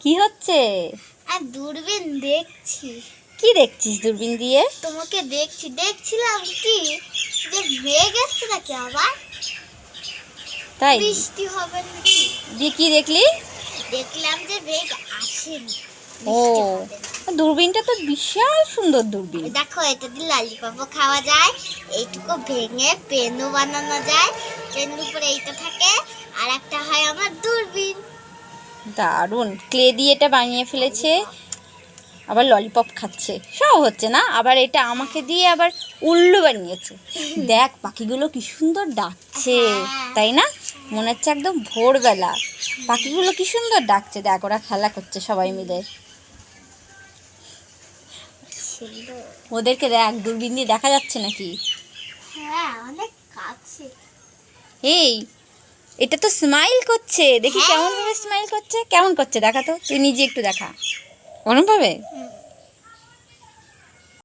কি হচ্ছে? আর দূরবীন দেখছি। কি দেখছিস দূরবীন দিয়ে? তোমাকে দেখছি দেখছিলাম কি? যে মেঘ এসছে নাকি আবার? তাই? বৃষ্টি হবে নাকি? দিয়ে কি দেখলি? দেখলাম যে মেঘ আসেনি। ও না। দূরবীনটা তো বিশাল সুন্দর দূরবীন। দেখো এটা দিয়ে লালিপপও খাওয়া যায়। এইটুকু ভেঙে পেনও বানানো যায়। পেনের উপরে এইটা থাকে। আর একটা হয় আমার দূরবীন। দারুণ। ক্লে দিয়ে এটা বানিয়ে ফেলেছে আবার ললিপপ খাচ্ছে। সব হচ্ছে না আবার এটা আমাকে দিয়ে আবার উল্লু বানিয়েছে। দেখ পাখিগুলো কি সুন্দর ডাকছে। তাই না? মনে হচ্ছে একদম ভোরবেলা। পাখিগুলো কি সুন্দর ডাকছে দেখ ওরা খেলা করছে সবাই মিলে। ওদেরকে দেখ দূরবীন দিয়ে দেখা যাচ্ছে নাকি? হ্যাঁ অনেক কাছে। এই এটা তো স্মাইল করছে। দেখি হ্যাঁ। কেমন ভাবে স্মাইল করছে? কেমন করছে? দেখা তো তুই নিজে একটু দেখা। ওরম ভাবে।